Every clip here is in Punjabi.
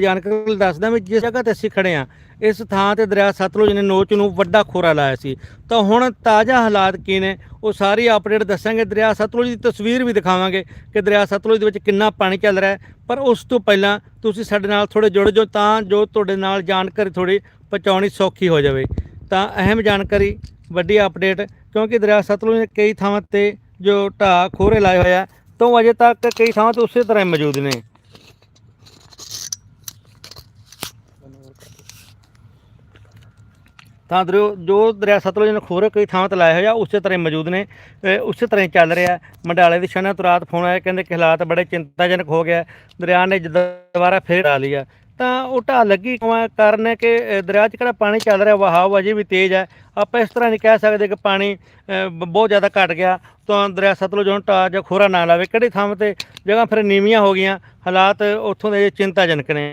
ਜਾਣਕਾਰੀ ਲਈ ਦੱਸਦਾ ਵੀ ਜਿਸ ਜਗ੍ਹਾ ਤੇ ਅਸੀਂ ਖੜੇ ਆ ਇਸ ਥਾਂ ਤੇ ਦਰਿਆ ਸਤਲੁਜ ਨੇ ਨੋਚ ਨੂੰ ਵੱਡਾ ਖੋਰਾ ਲਾਇਆ ਸੀ। ਤਾਂ ਹੁਣ ਤਾਜ਼ਾ ਹਾਲਾਤ ਕੀ ਨੇ? ਉਹ ਸਾਰੀ ਅਪਡੇਟ ਦੱਸਾਂਗੇ। ਦਰਿਆ ਸਤਲੁਜ ਦੀ ਤਸਵੀਰ ਵੀ ਦਿਖਾਵਾਂਗੇ ਕਿ ਦਰਿਆ ਸਤਲੁਜ ਦੇ ਵਿੱਚ ਕਿੰਨਾ ਪਾਣੀ ਚੱਲ ਰਿਹਾ ਹੈ। ਪਰ ਉਸ ਤੋਂ ਪਹਿਲਾਂ ਤੁਸੀਂ ਸਾਡੇ ਨਾਲ ਥੋੜੇ ਜੁੜ ਜਾਓ ਤਾਂ ਜੋ ਤੁਹਾਡੇ ਨਾਲ ਜਾਣਕਾਰੀ ਥੋੜੀ ਪਹੁੰਚਾਉਣੀ ਸੌਖੀ ਹੋ ਜਾਵੇ। ਤਾਂ ਅਹਿਮ ਜਾਣਕਾਰੀ, ਵੱਡੀ ਅਪਡੇਟ ਕਿਉਂਕਿ ਦਰਿਆ ਸਤਲੁਜ ਨੇ ਕਈ ਥਾਵਾਂ ਤੇ ਜੋ ਢਾਹ ਖੋਰੇ ਲਾਏ ਹੋਇਆ ਤਾਂ ਉਹ ਅਜੇ ਤੱਕ ਕਈ ਥਾਵਾਂ ਤੇ ਉਸੇ ਤਰ੍ਹਾਂ ਹੀ ਮੌਜੂਦ ਨੇ। ਤਾਂ ਦਰਿਓ ਜੋ ਦਰਿਆ ਸਤਲੁਜ ਨੇ ਖੋਰੇ ਕਈ ਥਾਵਾਂ ਤੇ ਲਾਇਆ ਹੋਇਆ, ਉਸੇ ਤਰ੍ਹਾਂ ਹੀ ਮੌਜੂਦ ਨੇ। ਉਸੇ ਤਰ੍ਹਾਂ ਹੀ ਚੱਲ ਰਿਹਾ ਮੰਡਾਲੇ ਦੀ ਸ਼ਨਾ ਤੋਂ ਰਾਤ ਫੋਨ ਆਇਆ, ਕਹਿੰਦੇ ਕਿ ਹਾਲਾਤ ਬੜੇ ਚਿੰਤਾਜਨਕ ਹੋ ਗਿਆ ਦਰਿਆ ਨੇ ਜਦ ਦੁਬਾਰਾ ਫੇਰ ਆ ਲਿਆ। ਤਾਂ ਉਹ ਢਾਹ ਲੱਗੀ ਕਾਰਨ ਹੈ ਕਿ ਦਰਿਆ 'ਚ ਕਿਹੜਾ ਪਾਣੀ ਚੱਲ ਰਿਹਾ ਵਹਾਅ ਅਜੇ ਵੀ ਤੇਜ਼ ਹੈ। ਆਪਾਂ ਇਸ ਤਰ੍ਹਾਂ ਨਹੀਂ ਕਹਿ ਸਕਦੇ ਕਿ ਪਾਣੀ ਬਹੁਤ ਜ਼ਿਆਦਾ ਘਟ ਗਿਆ। ਤਾਂ ਦਰਿਆ ਸਤਲੁਜ ਹੁਣ ਢਾਹ ਜਾਂ ਖੋਰਾ ਨਾ ਲਾਵੇ। ਕਿਹੜੀ ਥਾਂ ਤੇ ਜਗ੍ਹਾ ਫਿਰ ਨੀਵੀਆਂ ਹੋ ਗਈਆਂ, ਹਾਲਾਤ ਉੱਥੋਂ ਦੇ ਚਿੰਤਾਜਨਕ ਨੇ।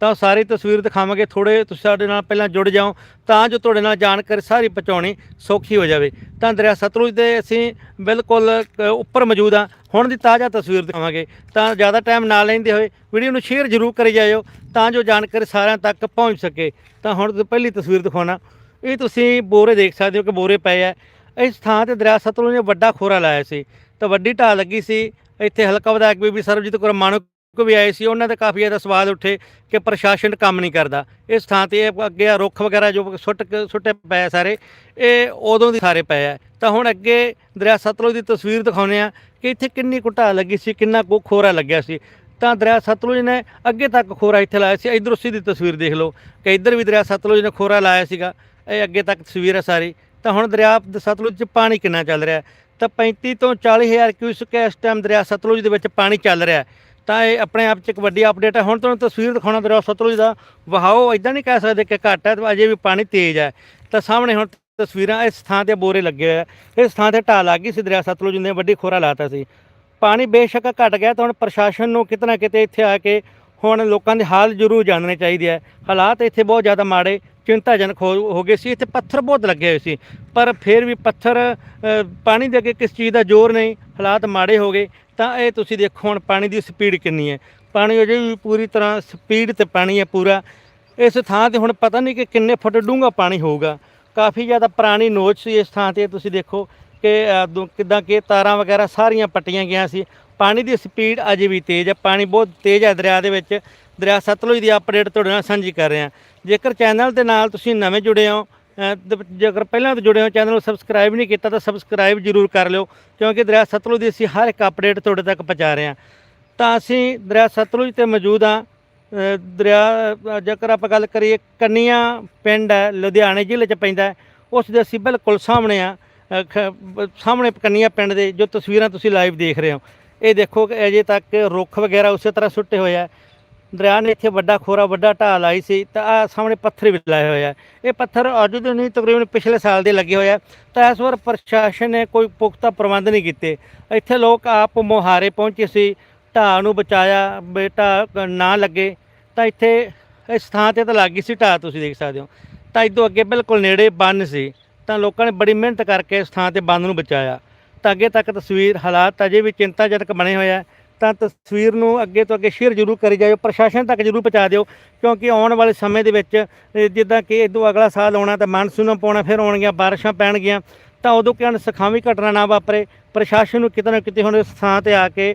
ਤਾਂ ਉਹ ਸਾਰੀ ਤਸਵੀਰ ਦਿਖਾਵਾਂਗੇ। ਥੋੜੇ ਤੁਸੀਂ ਸਾਡੇ ਨਾਲ ਪਹਿਲਾਂ ਜੁੜ ਜਾਓ, ਤਾਂ ਜੋ ਤੁਹਾਡੇ ਨਾਲ ਜਾਣਕਾਰੀ ਸਾਰੀ ਪਹੁੰਚਾਉਣੀ ਸੌਖੀ ਹੋ ਜਾਵੇ। ਤਾਂ ਦਰਿਆ ਸਤਲੁਜ ਦੇ ਅਸੀਂ ਬਿਲਕੁਲ ਉੱਪਰ ਮੌਜੂਦ ਆ ਹੁਣ ਦੀ ਤਾਜ਼ਾ ਤਸਵੀਰ ਦਿਖਾਵਾਂਗੇ। ਤਾਂ ਜ਼ਿਆਦਾ ਟਾਈਮ ਨਾ ਲੈਂਦੇ ਹੋਏ ਵੀਡੀਓ ਨੂੰ ਸ਼ੇਅਰ ਜ਼ਰੂਰ ਕਰੀ ਜਾਇਓ, ਤਾਂ ਜੋ ਜਾਣਕਾਰੀ ਸਾਰਿਆਂ ਤੱਕ ਪਹੁੰਚ ਸਕੇ। ਤਾਂ ਹੁਣ ਦੀ ਪਹਿਲੀ ਤਸਵੀਰ ਦਿਖਾਉਣਾ। ਇਹ ਤੁਸੀਂ ਬੋਰੇ ਦੇਖ ਸਕਦੇ ਹੋ ਕਿ ਬੋਰੇ ਪਏ ਆ। ਇਸ ਥਾਂ ਤੇ ਦਰਿਆ ਸਤਲੁਜ ਨੇ ਵੱਡਾ ਖੋਰਾ ਲਾਇਆ ਸੀ। ਤਾਂ ਵੱਡੀ ਢਾਹ ਲੱਗੀ ਸੀ। ਇੱਥੇ ਹਲਕਾ ਵਿਧਾਇਕ ਬੀਬੀ ਸਰਬਜੀਤ ਕੌਰ ਮਾਣਕ ਵੀ ਆਏ ਸੀ। ਉਹਨਾਂ ਦੇ ਕਾਫੀ ਜ਼ਿਆਦਾ ਸਵਾਲ ਉੱਠੇ ਕਿ ਪ੍ਰਸ਼ਾਸਨ ਕੰਮ ਨਹੀਂ ਕਰਦਾ। ਇਸ ਥਾਂ ਤੇ ਇਹ ਅੱਗੇ ਆ ਰੁੱਖ ਵਗੈਰਾ ਜੋ ਸੁੱਟ ਕੇ- ਸੁੱਟੇ ਪਏ ਸਾਰੇ, ਇਹ ਉਦੋਂ ਦੇ ਸਾਰੇ ਪਏ ਆ। ਤਾਂ ਹੁਣ ਅੱਗੇ ਦਰਿਆ ਸਤਲੁਜ ਦੀ ਤਸਵੀਰ ਦਿਖਾਉਂਦੇ ਆ ਕਿ ਇੱਥੇ ਕਿੰਨੀ ਕੁ ਢਾਹ ਲੱਗੀ ਸੀ, ਕਿੰਨਾ ਕੁ ਖੋਰਾ ਲੱਗਿਆ ਸੀ। ਤਾਂ ਦਰਿਆ ਸਤਲੁਜ ਨੇ ਅੱਗੇ ਤੱਕ ਖੋਰਾ ਇੱਥੇ ਲਾਇਆ ਸੀ। ਇਧਰ ਉਸੇ ਦੀ ਤਸਵੀਰ ਦੇਖ ਲਓ ਕਿ ਇੱਧਰ ਵੀ ਦਰਿਆ ਸਤਲੁਜ ਨੇ ਖੋਰਾ ਲਾਇਆ ਸੀਗਾ। ਇਹ ਅੱਗੇ ਤੱਕ ਤਸਵੀਰ ਹੈ ਸਾਰੀ, ਤਾਂ ਹੁਣ ਦਰਿਆ ਸਤਲੁਜ 'ਚ ਪਾਣੀ ਕਿੰਨਾ ਚੱਲ ਰਿਹਾ? ਤਾਂ 35 ਤੋਂ 40 ਹਜ਼ਾਰ ਕਿਊਸਕ ਇਸ ਟਾਈਮ ਦਰਿਆ ਸਤਲੁਜ ਦੇ ਵਿੱਚ ਪਾਣੀ ਚੱਲ ਰਿਹਾ। ਤਾਂ ਇਹ ਆਪਣੇ ਆਪ 'ਚ ਇੱਕ ਵੱਡੀ ਅਪਡੇਟ ਹੈ ਹੁਣ ਤੁਹਾਨੂੰ ਤਸਵੀਰ ਦਿਖਾਉਣਾ ਦਰਿਆ ਸਤਲੁਜ ਦਾ। ਵਹਾਓ ਇਦਾਂ ਨਹੀਂ ਕਹਿ ਸਕਦੇ ਕਿ ਘੱਟ ਹੈ ਤੇ ਅਜੇ ਵੀ ਪਾਣੀ ਤੇਜ਼ ਹੈ। ਤਾਂ ਸਾਹਮਣੇ ਹੁਣ ਤਸਵੀਰਾਂ, ਇਸ ਥਾਂ ਤੇ ਬੋਰੇ ਲੱਗੇ ਹੋਏ ਆ। ਇਸ ਥਾਂ ਤੇ ਢਾਹ ਲੱਗ ਗਈ ਸੀ ਦਰਿਆ ਸਤਲੁਜ ਨੇ, ਵੱਡੀ ਖੋਰਾ ਲਾਤਾ ਸੀ। ਪਾਣੀ ਬੇਸ਼ੱਕ ਘਟ ਗਿਆ, ਤਾਂ ਹੁਣ ਪ੍ਰਸ਼ਾਸਨ ਨੂੰ ਕਿਤੇ ਨਾ ਕਿਤੇ ਇੱਥੇ ਆ ਕੇ ਹੁਣ ਲੋਕਾਂ ਦੇ ਹਾਲ ਜ਼ਰੂਰ ਜਾਣਨੇ ਚਾਹੀਦੇ ਆ। ਹਾਲਾਤ ਇੱਥੇ ਬਹੁਤ ਜ਼ਿਆਦਾ ਮਾੜੇ ਚਿੰਤਾਜਨਕ ਹੋ ਹੋ ਗਏ ਸੀ ਇੱਥੇ ਪੱਥਰ ਬਹੁਤ ਲੱਗੇ ਹੋਏ ਸੀ। ਪਰ ਫਿਰ ਵੀ ਪੱਥਰ ਪਾਣੀ ਦੇ ਅੱਗੇ ਕਿਸ ਚੀਜ਼ ਦਾ ਜ਼ੋਰ ਨਹੀਂ ਹਾਲਾਤ ਮਾੜੇ ਹੋ ਗਏ ਤਾਂ ਇਹ ਤੁਸੀਂ ਦੇਖੋ ਹੁਣ ਪਾਣੀ ਦੀ ਸਪੀਡ ਕਿੰਨੀ ਹੈ। ਪਾਣੀ ਅਜੇ ਵੀ ਪੂਰੀ ਤਰ੍ਹਾਂ ਸਪੀਡ ਤੇ ਪਾਣੀ ਹੈ ਪੂਰਾ। ਇਸ ਥਾਂ ਤੇ ਹੁਣ ਪਤਾ ਨਹੀਂ ਕਿ ਕਿੰਨੇ ਫੁੱਟ ਡੂੰਘਾ ਪਾਣੀ ਹੋਊਗਾ। ਕਾਫੀ ਜ਼ਿਆਦਾ ਪੁਰਾਣੀ ਨੋਚ ਸੀ ਇਸ ਥਾਂ ਤੇ ਤੁਸੀਂ ਦੇਖੋ ਕਿ ਅ, ਦੋ- ਕਿੱਦਾਂ ਕਿ ਤਾਰਾਂ ਵਗੈਰਾ ਸਾਰੀਆਂ ਪੱਟੀਆਂ ਗਈਆਂ ਸੀ। ਪਾਣੀ ਦੀ ਸਪੀਡ ਅਜੇ ਵੀ ਤੇਜ਼ ਹੈ ਪਾਣੀ ਬਹੁਤ ਤੇਜ਼ ਹੈ ਦਰਿਆ ਦੇ ਵਿੱਚ। ਦਰਿਆ ਸਤਲੁਜ ਦੀ ਅਪਡੇਟ ਤੁਹਾਡੇ ਨਾਲ ਸਾਂਝੀ ਕਰ ਰਹੇ। ਹਾਂ ਜੇਕਰ ਚੈਨਲ ਦੇ ਨਾਲ ਤੁਸੀਂ ਨਵੇਂ ਜੁੜੇ ਹੋ ਜੇਕਰ ਪਹਿਲਾਂ ਤੋਂ ਜੁੜੇ ਹੋ ਚੈਨਲ ਨੂੰ ਸਬਸਕ੍ਰਾਈਬ ਨਹੀਂ ਕੀਤਾ ਤਾਂ ਸਬਸਕ੍ਰਾਈਬ ਜ਼ਰੂਰ ਕਰ ਲਿਓ ਕਿਉਂਕਿ ਦਰਿਆ ਸਤਲੁਜ ਦੀ ਅਸੀਂ ਹਰ ਇੱਕ ਅਪਡੇਟ ਤੁਹਾਡੇ ਤੱਕ ਪਹੁੰਚਾ ਰਹੇ ਹਾਂ। ਤਾਂ ਅਸੀਂ ਦਰਿਆ ਸਤਲੁਜ ਤੇ ਮੌਜੂਦ ਹਾਂ। ਦਰਿਆ ਜੇਕਰ ਆਪਾਂ ਗੱਲ ਕਰੀਏ ਕੰਨੀਆਂ ਪਿੰਡ ਹੈ ਲੁਧਿਆਣੇ ਜ਼ਿਲ੍ਹੇ 'ਚ ਪੈਂਦਾ ਹੈ, ਉਸ ਦੇ ਅਸੀਂ ਬਿਲਕੁਲ ਸਾਹਮਣੇ ਆ ਖ- ਸਾਹਮਣੇ ਕੰਨੀਆਂ ਪਿੰਡ ਦੇ ਜੋ ਤਸਵੀਰਾਂ ਤੁਸੀਂ ਲਾਈਵ ਦੇਖ ਰਹੇ ਹੋ। ਇਹ ਦੇਖੋ ਕਿ ਅਜੇ ਤੱਕ ਰੁੱਖ ਵਗੈਰਾ ਉਸੇ ਤਰ੍ਹਾਂ ਸੁੱਟੇ ਹੋਏ ਆ। ਦਰਿਆ ਨੇ ਇੱਥੇ ਵੱਡਾ ਖੋਰਾ, ਵੱਡਾ ਢਾਲ ਲਾਈ ਸੀ, ਤਾਂ ਆ ਸਾਹਮਣੇ ਪੱਥਰ ਵੀ ਲਾਏ ਹੋਇਆ ਇਹ ਪੱਥਰ ਅੱਜ ਦੇ ਨਹੀਂ, ਤਕਰੀਬਨ ਪਿਛਲੇ ਸਾਲ ਦੇ ਲੱਗੇ ਹੋਏ ਆ। ਤਾਂ ਇਸ ਵਾਰ ਪ੍ਰਸ਼ਾਸਨ ਨੇ ਕੋਈ ਪੁਖਤਾ ਪ੍ਰਬੰਧ ਨਹੀਂ ਕੀਤੇ। ਇੱਥੇ ਲੋਕ ਆਪ ਮੁਹਾਰੇ ਪਹੁੰਚੇ ਸੀ ਢਾਹ ਨੂੰ ਬਚਾਇਆ ਬੇਟਾ ਨਾ ਲੱਗੇ। ਤਾਂ ਇੱਥੇ ਇਸ ਥਾਂ ਤੇ ਤਾਂ ਲੱਗ ਗਈ ਸੀ ਢਾਹ ਤੁਸੀਂ ਦੇਖ ਸਕਦੇ ਹੋ। ਤਾਂ ਇਦੋਂ ਅੱਗੇ ਬਿਲਕੁਲ ਨੇੜੇ ਬੰਨ ਸੀ, ਤਾਂ ਲੋਕਾਂ ਨੇ ਬੜੀ ਮਿਹਨਤ ਕਰਕੇ ਇਸ ਥਾਂ ਤੇ ਬੰਨ ਨੂੰ ਬਚਾਇਆ। ਤਾਂ ਅੱਗੇ ਤੱਕ ਤਸਵੀਰ, ਹਾਲਾਤ ਅਜੇ ਵੀ ਚਿੰਤਾਜਨਕ ਬਣੇ ਹੋਏ ਆ। ਤਾਂ ਤਸਵੀਰ ਨੂੰ ਅੱਗੇ ਤੋਂ ਅੱਗੇ ਸ਼ੇਅਰ ਜ਼ਰੂਰ ਕਰੀ ਜਾਇਓ, ਪ੍ਰਸ਼ਾਸਨ ਤੱਕ ਜ਼ਰੂਰ ਪਹੁੰਚਾ ਦਿਓ, ਕਿਉਂਕਿ ਆਉਣ ਵਾਲੇ ਸਮੇਂ ਦੇ ਵਿੱਚ ਜਿੱਦਾਂ ਕਿ ਇਦੋਂ ਅਗਲਾ ਸਾਲ ਆਉਣਾ, ਤਾਂ ਮਾਨਸੂਨ ਪਾਉਣਾ, ਫਿਰ ਆਉਣਗੀਆਂ, ਬਾਰਿਸ਼ਾਂ ਪੈਣਗੀਆਂ, ਤਾਂ ਉਦੋਂ ਕਿ ਅਣਸਖਾਵੀ ਘਟਨਾ ਨਾ ਵਾਪਰੇ, ਪ੍ਰਸ਼ਾਸਨ ਨੂੰ ਕਿਤੇ ਨਾ ਕਿਤੇ ਹੁਣ ਇਸ ਥਾਂ ਤੇ ਆ ਕੇ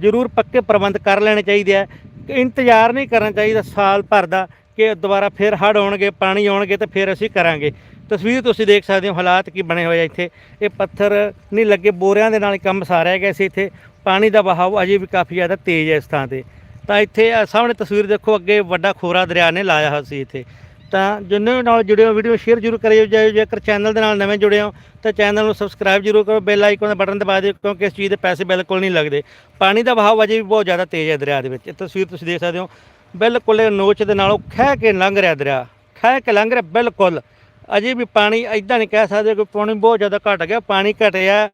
ਜ਼ਰੂਰ ਪੱਕੇ ਪ੍ਰਬੰਧ ਕਰ ਲੈਣੇ ਚਾਹੀਦੇ ਆ। ਇੰਤਜ਼ਾਰ ਨਹੀਂ ਕਰਨਾ ਚਾਹੀਦਾ ਸਾਲ ਭਰ ਦਾ, ਕਿ ਦੁਬਾਰਾ ਫਿਰ ਹੜ੍ਹ ਆਉਣਗੇ, ਪਾਣੀ ਆਉਣਗੇ, ਤੇ ਫਿਰ ਅਸੀਂ ਕਰਾਂਗੇ। ਤਸਵੀਰ ਤੁਸੀਂ ਦੇਖ ਸਕਦੇ ਹੋ ਹਾਲਾਤ ਕੀ ਬਣੇ ਹੋਏ ਆ ਇੱਥੇ। ਇਹ ਪੱਥਰ ਨਹੀਂ ਲੱਗੇ, ਬੋਰਿਆਂ ਦੇ ਨਾਲ ਕੰਮ ਸਾਰਿਆ ਗਿਆ ਸੀ ਇੱਥੇ। ਪਾਣੀ ਦਾ ਵਹਾਅ ਅਜੇ ਵੀ ਕਾਫੀ ਜ਼ਿਆਦਾ ਤੇਜ਼ ਹੈ ਇਸ ਥਾਂ ਤੇ। ਤਾਂ ਇੱਥੇ ਸਾਹਮਣੇ ਤਸਵੀਰ ਦੇਖੋ, ਅੱਗੇ ਵੱਡਾ ਖੋਰਾ ਦਰਿਆ ਨੇ ਲਾਇਆ ਹੋਇਆ ਸੀ ਇੱਥੇ। ਤਾਂ ਜਿੰਨੇ ਨਾਲ ਜੁੜੇ ਹੋ, ਵੀਡੀਓ ਸ਼ੇਅਰ ਜ਼ਰੂਰ ਕਰਿਓ। ਜੇ ਜੇਕਰ ਚੈਨਲ ਦੇ ਨਾਲ ਨਵੇਂ ਜੁੜੇ ਹੋ, ਤਾਂ ਚੈਨਲ ਨੂੰ ਸਬਸਕ੍ਰਾਈਬ ਜ਼ਰੂਰ ਕਰੋ। ਬੈਲ ਆਈਕਨ ਦਾ ਬਟਨ ਦਬਾ ਦਿਓ, ਕਿਉਂਕਿ ਇਸ ਚੀਜ਼ ਦੇ ਪੈਸੇ ਬਿਲਕੁਲ ਨਹੀਂ ਲੱਗਦੇ। ਪਾਣੀ ਦਾ ਵਹਾਅ ਅਜੇ ਵੀ ਬਹੁਤ ਜ਼ਿਆਦਾ ਤੇਜ਼ ਹੈ ਦਰਿਆ ਦੇ ਵਿੱਚ। ਇਹ ਤਸਵੀਰ ਤੁਸੀਂ ਦੇਖ ਸਕਦੇ ਹੋ। ਬਿਲਕੁਲ ਨੋਚ ਦੇ ਨਾਲੋਂ ਖਹਿ ਕੇ ਲੰਘ ਰਿਹਾ ਦਰਿਆ। ਖਹਿ ਕੇ ਲੰਘ ਰਿਹਾ, ਬਿਲਕੁਲ। ਅਜੇ ਵੀ ਪਾਣੀ ਇਦਾਂ ਨਹੀਂ ਕਹਿ ਸਕਦੇ ਕਿ ਪਾਣੀ ਬਹੁਤ ਜ਼ਿਆਦਾ ਘਟ ਗਿਆ, ਪਾਣੀ ਘਟਿਆ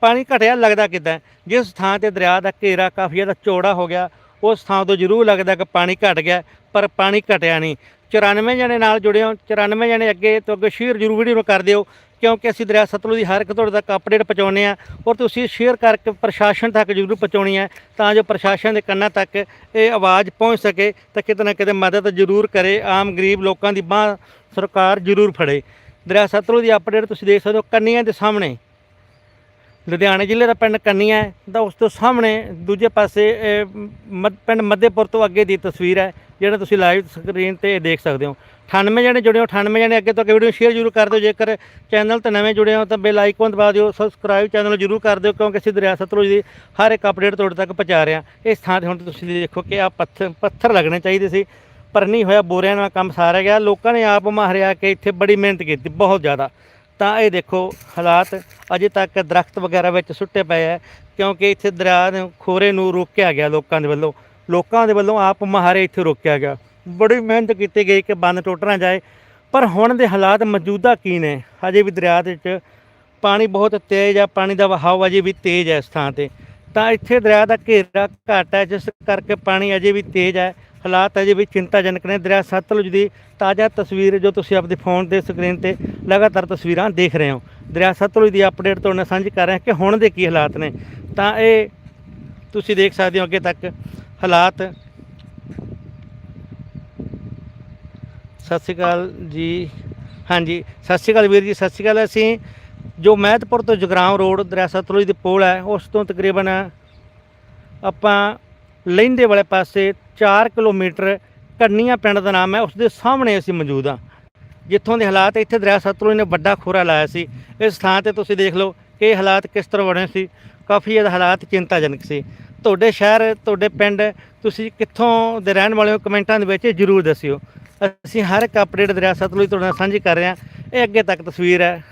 ਪਾਣੀ ਘਟਿਆ ਲੱਗਦਾ ਕਿਦਾਂ? ਜਿਸ ਥਾਂ ਤੇ ਦਰਿਆ ਦਾ ਘੇਰਾ ਕਾਫੀ ਜ਼ਿਆਦਾ ਚੌੜਾ ਹੋ ਗਿਆ, ਉਸ ਥਾਂ ਤੋਂ ਜ਼ਰੂਰ ਲੱਗਦਾ ਕਿ ਪਾਣੀ ਘਟ ਗਿਆ, ਪਰ ਪਾਣੀ ਘਟਿਆ ਨਹੀਂ। 94 ਜਣੇ ਨਾਲ ਜੁੜੇ ਹੋ 94 ਜਣੇ ਅੱਗੇ ਤੋਂ ਅੱਗੇ ਸ਼ੇਅਰ ਜ਼ਰੂਰ ਵੀਡੀਓ ਨੂੰ ਕਰ ਦਿਓ, ਕਿਉਂਕਿ ਅਸੀਂ ਦਰਿਆ ਸਤਲੁਜ ਦੀ ਹਰ ਇੱਕ ਤੁਹਾਡੇ ਤੱਕ ਅਪਡੇਟ ਪਹੁੰਚਾਉਂਦੇ ਆ ਔਰ ਤੁਸੀਂ ਸ਼ੇਅਰ ਕਰਕੇ ਪ੍ਰਸ਼ਾਸਨ ਤੱਕ ਜ਼ਰੂਰ ਪਹੁੰਚਾਉਣੀ ਹੈ ਤਾਂ ਜੋ ਪ੍ਰਸ਼ਾਸਨ ਦੇ ਕੰਨਾਂ ਤੱਕ ਇਹ ਆਵਾਜ਼ ਪਹੁੰਚ ਸਕੇ ਤਾਂ ਕਿਤੇ ਨਾ ਕਿਤੇ ਮਦਦ ਜ਼ਰੂਰ ਕਰੇ ਆਮ ਗਰੀਬ ਲੋਕਾਂ ਦੀ ਬਾਹ ਸਰਕਾਰ ਜ਼ਰੂਰ ਫੜੇ। ਦਰਿਆ ਸਤਲੁਜ ਦੀ ਅਪਡੇਟ ਤੁਸੀਂ ਦੇਖ ਸਕਦੇ ਹੋ ਕੰਨੀਆਂ ਦੇ ਸਾਹਮਣੇ। ਲੁਧਿਆਣੇ ਜ਼ਿਲ੍ਹੇ ਦਾ ਪਿੰਡ ਕੰਨੀਆਂ ਹੈ ਤਾਂ ਉਸ ਤੋਂ ਸਾਹਮਣੇ ਦੂਜੇ ਪਾਸੇ ਇਹ, ਪਿੰਡ ਮੱਧੇਪੁਰ ਤੋਂ ਅੱਗੇ ਦੀ ਤਸਵੀਰ ਹੈ ਜਿਹੜਾ ਤੁਸੀਂ ਲਾਈਵ ਸਕਰੀਨ ਤੇ ਦੇਖ ਸਕਦੇ ਹੋ। 98 ਜਣੇ ਜੁੜੇ ਹੋ 98 ਜਣੇ ਅੱਗੇ ਤੋਂ ਵੀਡੀਓ ਸ਼ੇਅਰ ਜ਼ਰੂਰ ਕਰ ਦਿਓ। ਜੇਕਰ ਚੈਨਲ ਤੇ ਨਵੇਂ ਜੁੜੇ ਹੋ ਤਾਂ ਬੈਲ ਆਈਕਨ ਦਬਾ ਦਿਓ। ਸਬਸਕ੍ਰਾਈਬ ਚੈਨਲ ਨੂੰ ਜ਼ਰੂਰ ਕਰ ਦਿਓ ਕਿਉਂਕਿ ਅਸੀਂ ਦਰਿਆ ਸਤਲੁਜ ਦੀ ਹਰ ਇੱਕ ਅਪਡੇਟ ਤੁਹਾਡੇ ਤੱਕ ਪਹੁੰਚਾ ਰਹੇ ਹਾਂ। ਇਸ ਥਾਂ ਤੇ ਹੁਣ ਤੁਸੀਂ ਦੇਖੋ ਕਿ ਆ ਪੱਥਰ ਪੱਥਰ ਲੱਗਣੇ ਚਾਹੀਦੇ ਸੀ। ਪਰ ਨਹੀਂ ਹੋਇਆ, ਬੋਰਿਆਂ ਨਾਲ ਕੰਮ ਸਾਰਿਆ ਗਿਆ। ਲੋਕਾਂ ਨੇ ਆਪ ਮਾਰਿਆ ਕੇ ਇੱਥੇ ਬੜੀ ਮਿਹਨਤ ਕੀਤੀ, ਬਹੁਤ ਜ਼ਿਆਦਾ। ਤਾਂ ਇਹ ਦੇਖੋ ਹਾਲਾਤ, ਅਜੇ ਤੱਕ ਦਰਖਤ ਵਗੈਰਾ ਵਿੱਚ ਸੁੱਟੇ ਪਏ ਹੈ ਕਿਉਂਕਿ ਇੱਥੇ ਦਰਿਆ ਦੇ ਖੋਰੇ ਨੂੰ ਰੋਕਿਆ ਗਿਆ ਲੋਕਾਂ ਦੇ ਵੱਲੋਂ। ਲੋਕਾਂ ਦੇ ਵੱਲੋਂ ਆਪ ਮਹਾਰੇ ਇੱਥੇ ਰੋਕਿਆ ਗਿਆ। ਬੜੀ ਮਿਹਨਤ ਕੀਤੀ ਗਈ ਕਿ ਬੰਨ ਟੁੱਟ ਨਾ ਜਾਏ। ਪਰ ਹੁਣ ਦੇ ਹਾਲਾਤ ਮੌਜੂਦਾ ਕੀ ਨੇ? ਅਜੇ ਵੀ ਦਰਿਆ ਦੇ ਵਿੱਚ ਪਾਣੀ ਬਹੁਤ ਤੇਜ਼ ਆ, ਪਾਣੀ ਦਾ ਵਹਾਅ ਅਜੇ ਵੀ ਤੇਜ਼ ਹੈ ਇਸ ਥਾਂ ਤੇ। ਤਾਂ ਇੱਥੇ ਦਰਿਆ ਦਾ ਘੇਰਾ ਘੱਟ ਹੈ, ਜਿਸ ਕਰਕੇ ਪਾਣੀ ਅਜੇ ਵੀ ਤੇਜ਼ ਹੈ ਹਾਲਾਤ ਅਜੇ ਵੀ ਚਿੰਤਾਜਨਕ ਨੇ। ਦਰਿਆ ਸਤਲੁਜ ਦੀ ਤਾਜ਼ਾ ਤਸਵੀਰ ਜੋ ਤੁਸੀਂ ਆਪਦੇ ਫੋਨ ਦੇ ਸਕਰੀਨ ਤੇ ਲਗਾਤਾਰ ਤਸਵੀਰਾਂ ਦੇਖ ਰਹੇ ਹੋ। ਦਰਿਆ ਸਤਲੁਜ ਦੀ ਅਪਡੇਟ ਤੁਹਾਡੇ ਨਾਲ ਸਾਂਝੀ ਕਰ ਰਹੇ ਹਾਂ ਕਿ ਹੁਣ ਦੇ ਕੀ ਹਾਲਾਤ ਨੇ। ਤਾਂ ਇਹ ਤੁਸੀਂ ਦੇਖ ਸਕਦੇ ਹੋ ਅੱਗੇ ਤੱਕ ਹਾਲਾਤ। ਸਤਿ ਸ਼੍ਰੀ ਅਕਾਲ ਜੀ। ਹਾਂਜੀ, ਸਤਿ ਸ਼੍ਰੀ ਅਕਾਲ ਵੀਰ ਜੀ, ਸਤਿ ਸ਼੍ਰੀ ਅਕਾਲ। ਅਸੀਂ ਜੋ ਮਹਿਤਪੁਰ ਤੋਂ ਜਗਰਾਉਂ ਰੋਡ, ਦਰਿਆ ਸਤਲੁਜ ਦੀ ਪੋਲ ਹੈ, ਉਸ ਤੋਂ ਤਕਰੀਬਨ ਆਪਾਂ ਲਹਿੰਦੇ ਵਾਲੇ ਪਾਸੇ 4 ਕਿਲੋਮੀਟਰ ਕੰਨੀਆਂ ਪਿੰਡ ਦਾ ਨਾਮ ਹੈ, ਉਸ ਦੇ ਸਾਹਮਣੇ ਅਸੀਂ ਮੌਜੂਦ ਹਾਂ। ਜਿੱਥੋਂ ਦੇ ਹਾਲਾਤ, ਇੱਥੇ ਦਰਿਆ ਸਤਲੁਜ ਨੇ ਵੱਡਾ ਖੋਰਾ ਲਾਇਆ ਸੀ। ਇਸ ਥਾਂ ਤੇ ਤੁਸੀਂ ਦੇਖ ਲਓ ਕਿ ਇਹ ਹਾਲਾਤ ਕਿਸ ਤਰ੍ਹਾਂ ਬਣੇ ਸੀ। ਕਾਫੀ ਜ਼ਿਆਦਾ ਹਾਲਾਤ ਚਿੰਤਾਜਨਕ ਸੀ। ਤੁਹਾਡੇ ਸ਼ਹਿਰ, ਤੁਹਾਡੇ ਪਿੰਡ, ਤੁਸੀਂ ਕਿੱਥੋਂ ਦੇ ਰਹਿਣ ਵਾਲੇ ਹੋ, ਕਮੈਂਟਾਂ ਦੇ ਵਿੱਚ ਜ਼ਰੂਰ ਦੱਸਿਓ। ਅਸੀਂ ਹਰ ਇੱਕ ਅਪਡੇਟ ਦਰਿਆ ਸਤਲੁਜ ਤੁਹਾਡੇ ਨਾਲ ਸਾਂਝੀ ਕਰ ਰਹੇ ਹਾਂ। ਇਹ ਅੱਗੇ ਤੱਕ ਤਸਵੀਰ ਹੈ।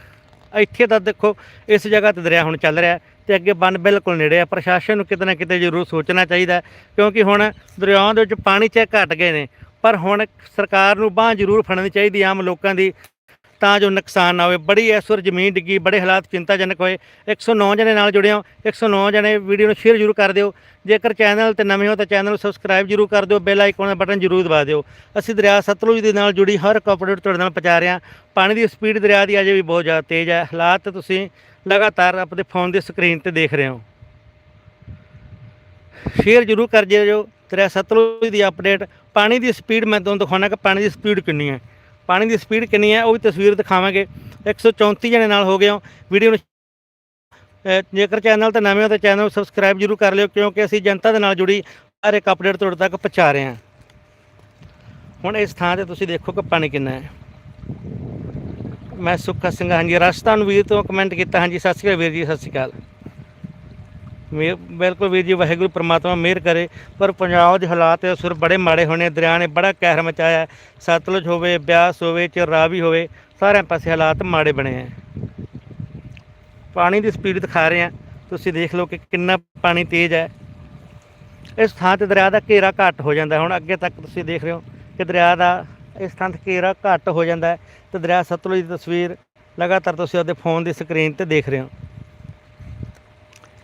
ਇੱਥੇ ਤਾਂ ਦੇਖੋ, ਇਸ ਜਗ੍ਹਾ ਤੇ ਦਰਿਆ ਹੁਣ ਚੱਲ ਰਿਹਾ ਤੇ ਅੱਗੇ ਬੰਨ ਬਿਲਕੁਲ ਨੇੜੇ ਆ। ਪ੍ਰਸ਼ਾਸਨ ਨੂੰ ਕਿਤੇ ਨਾ ਕਿਤੇ ਜ਼ਰੂਰ ਸੋਚਣਾ ਚਾਹੀਦਾ ਕਿਉਂਕਿ ਹੁਣ ਦਰਿਆਵਾਂ ਦੇ ਵਿੱਚ ਪਾਣੀ ਚੈੱਕ ਘਟ ਗਏ ਨੇ। ਪਰ ਹੁਣ ਸਰਕਾਰ ਨੂੰ ਬਾਹ ਜ਼ਰੂਰ ਫੜਨੀ ਚਾਹੀਦੀ ਆਮ ਲੋਕਾਂ ਦੀ, ਤਾਂ ਜੋ ਨੁਕਸਾਨ ਨਾ ਹੋਵੇ। ਬੜੀ ਇਸ ਵਾਰ ਜ਼ਮੀਨ ਡਿੱਗੀ, ਬੜੇ ਹਾਲਾਤ ਚਿੰਤਾਜਨਕ ਹੋਏ। 109 ਜਣੇ ਨਾਲ ਜੁੜੇ ਹੋ। 109 ਜਣੇ ਵੀਡੀਓ ਨੂੰ ਸ਼ੇਅਰ ਜ਼ਰੂਰ ਕਰ ਦਿਓ। ਜੇਕਰ ਚੈਨਲ ਤੇ ਨਵੇਂ ਹੋ ਤਾਂ ਚੈਨਲ ਨੂੰ ਸਬਸਕ੍ਰਾਈਬ ਜ਼ਰੂਰ ਕਰ ਦਿਓ। ਬੈਲ ਆਈਕਨ ਦਾ ਬਟਨ ਜ਼ਰੂਰ ਦਬਾ ਦਿਓ। ਅਸੀਂ ਦਰਿਆ ਸਤਲੁਜ ਦੇ ਨਾਲ ਜੁੜੀ, ਹਰ ਇੱਕ ਅਪਡੇਟ ਤੁਹਾਡੇ ਨਾਲ ਪਹੁੰਚਾ ਰਹੇ ਹਾਂ। ਪਾਣੀ ਦੀ ਸਪੀਡ ਦਰਿਆ ਦੀ ਅਜੇ ਵੀ ਬਹੁਤ ਜ਼ਿਆਦਾ ਤੇਜ਼ ਹੈ। ਹਾਲਾਤ ਤੁਸੀਂ ਲਗਾਤਾਰ ਆਪਣੇ ਫੋਨ ਦੀ ਸਕਰੀਨ ਤੇ ਦੇਖ ਰਹੇ ਹੋ। ਸ਼ੇਅਰ ਜ਼ਰੂਰ ਕਰ ਜਿਓ ਦਰਿਆ ਸਤਲੁਜ ਦੀ ਅਪਡੇਟ। ਪਾਣੀ ਦੀ ਸਪੀਡ ਮੈਂ ਤੁਹਾਨੂੰ ਦਿਖਾਉਣਾ ਕਿ ਪਾਣੀ ਦੀ ਸਪੀਡ ਕਿੰਨੀ ਹੈ। ਪਾਣੀ ਦੀ ਸਪੀਡ ਕਿੰਨੀ ਹੈ, ਉਹ ਵੀ ਤਸਵੀਰ ਦਿਖਾਵਾਂਗੇ। 134 ਜਣੇ ਨਾਲ ਹੋ ਗਏ ਹੋ। ਵੀਡੀਓ ਨੂੰ ਜੇਕਰ ਚੈਨਲ ਤੇ ਨਵੇਂ ਹੋ ਤਾਂ ਚੈਨਲ ਨੂੰ ਸਬਸਕ੍ਰਾਈਬ ਜ਼ਰੂਰ ਕਰ ਲਿਓ, ਕਿਉਂਕਿ ਅਸੀਂ ਜਨਤਾ ਦੇ ਨਾਲ ਜੁੜੀ ਹਰ ਇੱਕ ਅਪਡੇਟ ਤੁਹਾਡੇ ਤੱਕ ਪਹੁੰਚਾ ਰਹੇ ਹਾਂ। ਹੁਣ ਇਸ ਥਾਂ ਤੇ ਤੁਸੀਂ ਦੇਖੋ ਕਿ ਪਾਣੀ ਕਿੰਨਾ ਹੈ। ਮੈਂ ਸੁੱਖਾ ਸਿੰਘ, ਹਾਂਜੀ, ਰਾਜਸਥਾਨ ਵੀਰ ਤੋਂ ਕਮੈਂਟ ਕੀਤਾ, ਹਾਂਜੀ, ਸਤਿ ਸ਼੍ਰੀ ਅਕਾਲ ਵੀਰ ਜੀ, ਸਤਿ ਸ਼੍ਰੀ ਅਕਾਲ। ਮੇ, ਬਿਲਕੁਲ ਵੀਰ ਜੀ, ਵਾਹਿਗੁਰੂ, ਪ੍ਰਮਾਤਮਾ ਮਿਹਰ ਕਰੇ, ਪਰ ਪੰਜਾਬ ਦੇ ਹਾਲਾਤ ਸੁਰ ਬੜੇ ਮਾੜੇ ਹੋਣੇ, ਦਰਿਆ ਨੇ ਬੜਾ ਕਹਿਰ ਮਚਾਇਆ, ਸਤਲੁਜ ਹੋਵੇ, ਬਿਆਸ ਹੋਵੇ ਚਰਾਵੀ ਹੋਵੇ, ਸਾਰਿਆਂ ਪਾਸੇ ਹਾਲਾਤ ਮਾੜੇ ਬਣੇ ਆ। ਪਾਣੀ ਦੀ ਸਪੀਡ ਦਿਖਾ ਰਹੇ ਆ, ਤੁਸੀਂ ਦੇਖ ਲਓ ਕਿ ਕਿੰਨਾ ਪਾਣੀ ਤੇਜ਼ ਹੈ। ਇਸ ਥਾਂ ਤੇ ਦਰਿਆ ਦਾ ਘੇਰਾ ਘੱਟ ਹੋ ਜਾਂਦਾ, ਹੁਣ ਅੱਗੇ ਤੱਕ ਤੁਸੀਂ ਦੇਖ ਰਹੇ ਹੋ ਕਿ ਦਰਿਆ ਦਾ ਇਸ ਥਾਂ ਤੇ ਘੇਰਾ ਘੱਟ ਹੋ ਜਾਂਦਾ ਹੈ ਤੇ ਦਰਿਆ ਸਤਲੁਜ ਦੀ ਤਸਵੀਰ ਲਗਾਤਾਰ ਤੁਸੀਂ ਆਪਦੇ ਫੋਨ ਦੀ ਸਕਰੀਨ ਤੇ ਦੇਖ ਰਹੇ ਹੋ।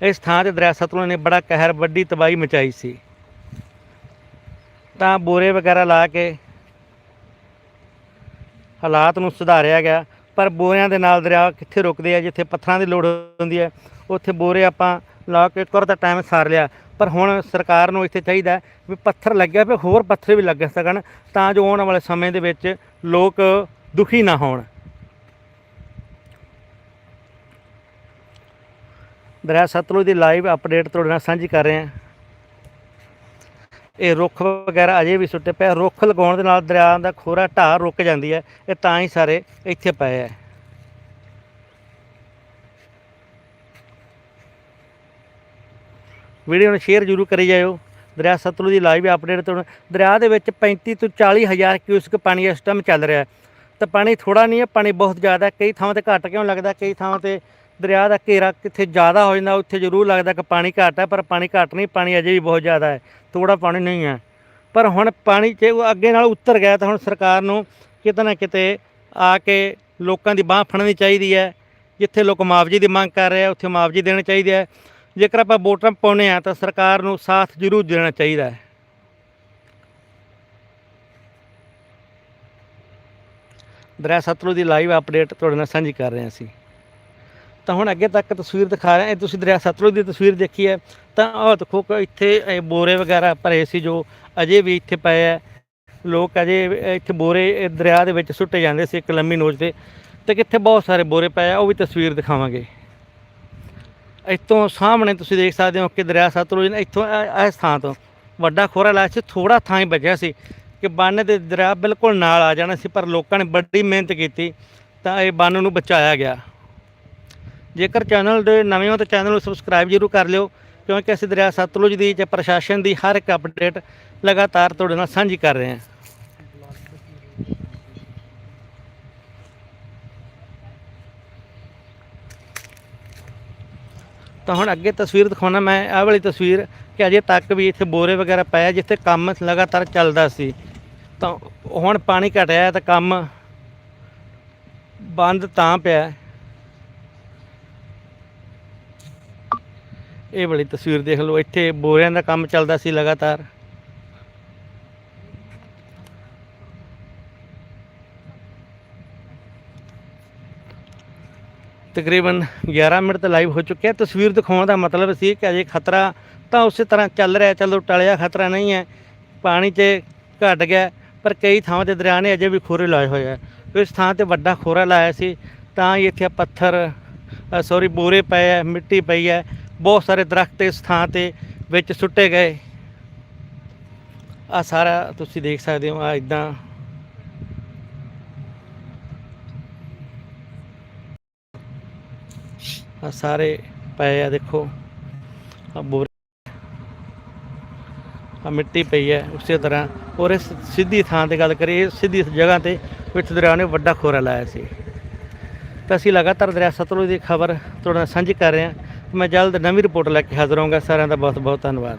ਇਸ ਥਾਂ ਤੇ ਦਰਿਆ ਸਤਲੁਜ ਨੇ ਬੜਾ ਕਹਿਰ, ਵੱਡੀ ਤਬਾਹੀ ਮਚਾਈ ਸੀ। ਤਾਂ ਬੋਰੇ ਵਗੈਰਾ ਲਾ ਕੇ ਹਾਲਾਤ ਨੂੰ ਸੁਧਾਰਿਆ ਗਿਆ, ਪਰ ਬੋਰਿਆਂ ਦੇ ਨਾਲ ਦਰਿਆ ਕਿੱਥੇ ਰੁਕਦੇ ਆ ਜਿੱਥੇ ਪੱਥਰਾਂ ਦੀ ਲੋੜ ਹੁੰਦੀ ਹੈ, ਉੱਥੇ ਬੋਰੇ ਆਪਾਂ ਲਾ ਕੇ ਕੁਰ ਦਾ ਟਾਈਮ ਸਾਰ ਲਿਆ। ਪਰ ਹੁਣ ਸਰਕਾਰ ਨੂੰ ਇੱਥੇ ਚਾਹੀਦਾ ਹੈ ਵੀ ਪੱਥਰ ਲੱਗਿਆ ਪਿਆ, ਹੋਰ ਪੱਥਰ ਵੀ ਲੱਗ ਸਕਣ ਤਾਂ ਜੋ ਆਉਣ ਵਾਲੇ ਸਮੇਂ ਦੇ ਵਿੱਚ ਲੋਕ ਦੁਖੀ ਨਾ ਹੋਣ। ਦਰਿਆ ਸਤਲੁਜ ਦੀ ਲਾਈਵ ਅਪਡੇਟ ਤੁਹਾਡੇ ਨਾਲ ਸਾਂਝੀ ਕਰ ਰਹੇ ਹਾਂ। ਇਹ ਰੁੱਖ ਵਗੈਰਾ ਅਜੇ ਵੀ ਸੁੱਟੇ ਪਏ ਰੁੱਖ ਲਗਾਉਣ ਦੇ ਨਾਲ ਦਰਿਆ ਦਾ ਖੋਰਾ ਢਾਹ ਰੁਕ ਜਾਂਦੀ ਹੈ, ਇਹ ਤਾਂ ਹੀ ਸਾਰੇ ਇੱਥੇ ਪਏ ਆ। ਵੀਡੀਓ ਨੂੰ ਸ਼ੇਅਰ ਜ਼ਰੂਰ ਕਰੀ ਜਾਇਓ। ਦਰਿਆ ਸਤਲੁਜ ਦੀ ਲਾਈਵ ਅਪਡੇਟ ਤੋਂ ਦਰਿਆ ਦੇ ਵਿੱਚ 35 ਤੋਂ 40 ਹਜ਼ਾਰ ਕਿਊਸਕ ਪਾਣੀ ਇਸ ਟਾਈਮ ਚੱਲ ਰਿਹਾ ਤਾਂ ਪਾਣੀ ਥੋੜਾ ਨਹੀਂ ਹੈ, ਪਾਣੀ ਬਹੁਤ ਜ਼ਿਆਦਾ ਕਈ ਥਾਵਾਂ ਤੇ ਘੱਟ ਕਿਉਂ ਲੱਗਦਾ, ਕਈ ਥਾਵਾਂ ਤੇ ਦਰਿਆ ਦਾ ਘੇਰਾ ਕਿੱਥੇ ਜ਼ਿਆਦਾ ਹੋ ਜਾਂਦਾ, ਉੱਥੇ ਜ਼ਰੂਰ ਲੱਗਦਾ ਕਿ ਪਾਣੀ ਘੱਟ ਹੈ, ਪਰ ਪਾਣੀ ਘੱਟ ਨਹੀਂ, ਪਾਣੀ ਅਜੇ ਵੀ ਬਹੁਤ ਜ਼ਿਆਦਾ ਹੈ। ਥੋੜਾ ਪਾਣੀ ਨਹੀਂ ਹੈ। ਪਰ ਹੁਣ ਪਾਣੀ ਜੇ ਉਹ ਅੱਗੇ ਨਾਲ ਉੱਤਰ ਗਿਆ, ਤਾਂ ਹੁਣ ਸਰਕਾਰ ਨੂੰ ਕਿਤੇ ਨਾ ਕਿਤੇ ਆ ਕੇ ਲੋਕਾਂ ਦੀ ਬਾਹ ਫੜਨੀ ਚਾਹੀਦੀ ਹੈ। ਜਿੱਥੇ ਲੋਕ ਮੁਆਵਜ਼ੇ ਦੀ ਮੰਗ ਕਰ ਰਹੇ ਆ, ਉੱਥੇ ਮੁਆਵਜ਼ੇ ਦੇਣੇ ਚਾਹੀਦੇ ਆ। ਜੇਕਰ ਆਪਾਂ ਵੋਟਾਂ ਪਾਉਂਦੇ ਆ ਤਾਂ ਸਰਕਾਰ ਨੂੰ ਸਾਥ ਜ਼ਰੂਰ ਦੇਣਾ ਚਾਹੀਦਾ ਹੈ। ਦਰਿਆ ਸਤਲੁਜ ਦੀ ਲਾਈਵ ਅਪਡੇਟ ਤੁਹਾਡੇ ਨਾਲ ਸਾਂਝੀ ਕਰ ਰਹੇ ਹਾਂ ਅਸੀਂ। ਤਾਂ ਹੁਣ ਅੱਗੇ ਤੱਕ ਤਸਵੀਰ ਦਿਖਾ ਰਹੇ ਹਾਂ। ਤੁਸੀਂ ਦਰਿਆ ਸਤਲੁਜ ਦੀ ਤਸਵੀਰ ਦੇਖੀ ਹੈ। ਤਾਂ ਆਹ ਦੇਖੋ ਕਿ ਇੱਥੇ ਬੋਰੇ ਵਗੈਰਾ ਭਰੇ ਸੀ ਜੋ ਅਜੇ ਵੀ ਇੱਥੇ ਪਏ ਹੈ। ਲੋਕ ਅਜੇ ਇੱਥੇ ਬੋਰੇ ਦਰਿਆ ਦੇ ਵਿੱਚ ਸੁੱਟੇ ਜਾਂਦੇ ਸੀ ਇੱਕ ਲੰਮੀ ਨੋਚ ਤੇ। ਤੇ ਕਿੱਥੇ ਬਹੁਤ ਸਾਰੇ ਬੋਰੇ ਪਏ ਆ, ਉਹ ਵੀ ਤਸਵੀਰ ਦਿਖਾਵਾਂਗੇ। ਇੱਥੋਂ ਸਾਹਮਣੇ ਤੁਸੀਂ ਦੇਖ ਸਕਦੇ ਹੋ ਕਿ ਦਰਿਆ ਸਤਲੁਜ ਨੇ ਇੱਥੋਂ ਇਹ ਇਸ ਥਾਂ ਤੋਂ ਵੱਡਾ ਖੋਰਾ ਲਾਇਆ ਸੀ ਥੋੜਾ ਥਾਂ ਹੀ ਬਚਿਆ ਸੀ ਕਿ ਬੰਨ ਦੇ ਦਰਿਆ ਬਿਲਕੁਲ ਨਾਲ ਆ ਜਾਣਾ ਸੀ, ਪਰ ਲੋਕਾਂ ਨੇ ਬੜੀ ਮਿਹਨਤ ਕੀਤੀ ਤਾਂ ਇਹ ਬੰਨ ਨੂੰ ਬਚਾਇਆ ਗਿਆ। ਜੇਕਰ ਚੈਨਲ ਦੇ ਨਵੇਂ ਹੋ ਤਾਂ ਚੈਨਲ ਨੂੰ ਸਬਸਕ੍ਰਾਈਬ ਜ਼ਰੂਰ ਕਰ ਲਿਓ, ਕਿਉਂਕਿ ਅਸੀਂ ਦਰਿਆ ਸਤਲੁਜ ਦੀ ਜਾਂ ਪ੍ਰਸ਼ਾਸਨ ਦੀ ਹਰ ਇੱਕ ਅਪਡੇਟ ਲਗਾਤਾਰ ਤੁਹਾਡੇ ਨਾਲ ਸਾਂਝੀ ਕਰ ਰਹੇ ਹਾਂ। ਤਾਂ ਹੁਣ ਅੱਗੇ ਤਸਵੀਰ ਦਿਖਾਉਣਾ ਮੈਂ, ਆਹ ਵਾਲੀ ਤਸਵੀਰ ਕਿ ਅਜੇ ਤੱਕ ਵੀ ਇੱਥੇ ਬੋਰੇ ਵਗੈਰਾ ਪਏ ਜਿੱਥੇ ਕੰਮ ਲਗਾਤਾਰ ਚੱਲਦਾ ਸੀ। ਤਾਂ ਹੁਣ ਪਾਣੀ ਘਟਿਆ ਤਾਂ ਕੰਮ ਬੰਦ ਤਾਂ ਪਿਆ ਇਹ ਵਾਲੀ ਤਸਵੀਰ ਦੇਖ ਲਓ, ਇੱਥੇ ਬੋਰਿਆਂ ਦਾ ਕੰਮ ਚੱਲਦਾ ਸੀ ਲਗਾਤਾਰ। ਤਕਰੀਬਨ 11 ਮਿੰਟ ਤੇ ਲਾਈਵ ਹੋ ਚੁੱਕਿਆ ਤਸਵੀਰ ਦਿਖਾਉਣ ਦਾ ਮਤਲਬ ਸੀ ਕਿ ਅਜੇ ਖਤਰਾ ਤਾਂ ਉਸੇ ਤਰ੍ਹਾਂ ਚੱਲ ਰਿਹਾ ਚਲੋ ਟਲਿਆ ਖਤਰਾ ਨਹੀਂ ਹੈ। ਪਾਣੀ 'ਚ ਘਟ ਗਿਆ ਪਰ ਕਈ ਥਾਵਾਂ ਤੇ ਦਰਿਆ ਨੇ ਅਜੇ ਵੀ ਖੋਰੇ ਲਾਏ ਹੋਏ ਆ ਇਸ ਥਾਂ ਤੇ ਵੱਡਾ ਖੋਰਾ ਲਾਇਆ ਸੀ, ਤਾਂ ਹੀ ਇੱਥੇ ਪੱਥਰ ਸੌਰੀ ਬੋਰੇ ਪਏ ਆ ਮਿੱਟੀ ਪਈ ਹੈ। ਬਹੁਤ ਸਾਰੇ ਦਰਖਤ ਇਸ ਥਾਂ ਤੇ ਵਿੱਚ ਸੁੱਟੇ ਗਏ। ਆ ਸਾਰਾ ਤੁਸੀਂ ਦੇਖ ਸਕਦੇ ਹੋ ਆ ਇਦਾਂ ਆ ਸਾਰੇ ਪਏ ਆ ਦੇਖੋ। ਆ ਬੋਰੇ ਆ ਮਿੱਟੀ ਪਈ ਹੈ ਉਸੇ ਤਰ੍ਹਾਂ। ਔਰ ਇਸ ਸਿੱਧੀ ਥਾਂ ਤੇ ਗੱਲ ਕਰੀਏ ਸਿੱਧੀ ਜਗ੍ਹਾ ਤੇ ਵਿੱਚ ਦਰਿਆ ਨੇ ਵੱਡਾ ਖੋਰਾ ਲਾਇਆ ਸੀ। ਤਾਂ ਅਸੀਂ ਲਗਾਤਾਰ ਦਰਿਆ ਸਤਲੁਜ ਦੀ ਖਬਰ ਤੁਹਾਡੇ ਨਾਲ ਸਾਂਝੀ ਕਰ ਰਹੇ ਹਾਂ। ਮੈਂ ਜਲਦ ਨਵੀਂ ਰਿਪੋਰਟ ਲੈ ਕੇ ਹਾਜ਼ਰ ਹੋਵਾਂਗਾ ਸਾਰਿਆਂ ਦਾ ਬਹੁਤ ਬਹੁਤ ਧੰਨਵਾਦ।